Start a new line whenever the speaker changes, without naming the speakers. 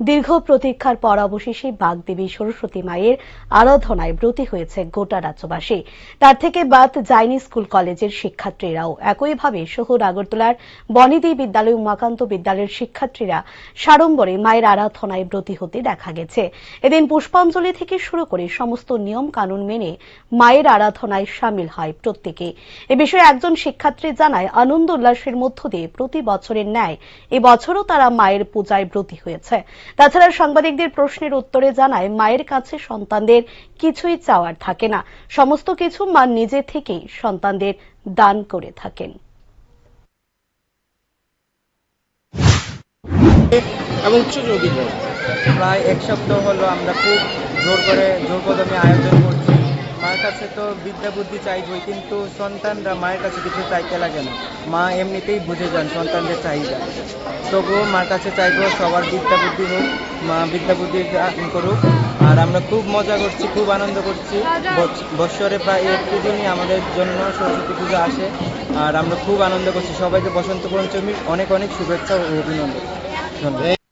দীর্ঘ প্রতীক্ষার পর অবশেষে বাগদেবী সরস্বতী মায়ের আরাধনায় ব্রতী হয়েছে গোটা রাজ্যবাসী। তার থেকে বাদ যায়নি স্কুল কলেজের শিক্ষার্থীরাও। একইভাবে শহর আগরতলার বনিদি বিদ্যালয়, উমাকান্ত বিদ্যালয়ের শিক্ষার্থীরা সাড়ম্বরে মায়ের আরাধনায় ব্রতী হতে দেখা গেছে। এদিন পুষ্পাঞ্জলি থেকে শুরু করে সমস্ত নিয়ম কানুন মেনে মায়ের আরাধনায় সামিল হয় প্রত্যেকে। এ বিষয়ে একজন শিক্ষার্থী জানায়, আনন্দ উল্লাসের মধ্য দিয়ে প্রতি বছরের ন্যায় এবছরও তারা মায়ের পূজায় ব্রতী হয়েছে। তাছাড়া সাংবাদিকদের প্রশ্নের উত্তরে জানায়, মায়ের কাছে সন্তানদের কিছুই চাওয়ার থাকে না। সমস্ত কিছু মা নিজে থেকেই সন্তানদের দান করে থাকেন।
এবং
প্রায় এক সপ্তাহ হলো আমরা খুব জোর করে জোর কদমে আয়োজন কাছে তো বিদ্যা বুদ্ধি চাইবই, কিন্তু সন্তানরা মায়ের কাছে কিছু চাইতে লাগে না। মা এমনিতেই বুঝে যান সন্তানদের চাহিদা। তবুও মার কাছে চাইব সবার বিদ্যা বুদ্ধি হোক, মা বিদ্যা বুদ্ধি করুক। আর আমরা খুব মজা করছি, খুব আনন্দ করছি। বৎ- বৎসরে প্রায় একটি দিনই আমাদের জন্য সরস্বতী পুজো আসে। আর আমরা খুব আনন্দ করছি। সবাইকে বসন্ত পঞ্চমীর অনেক অনেক শুভেচ্ছা ও অভিনন্দন। ধন্যবাদ।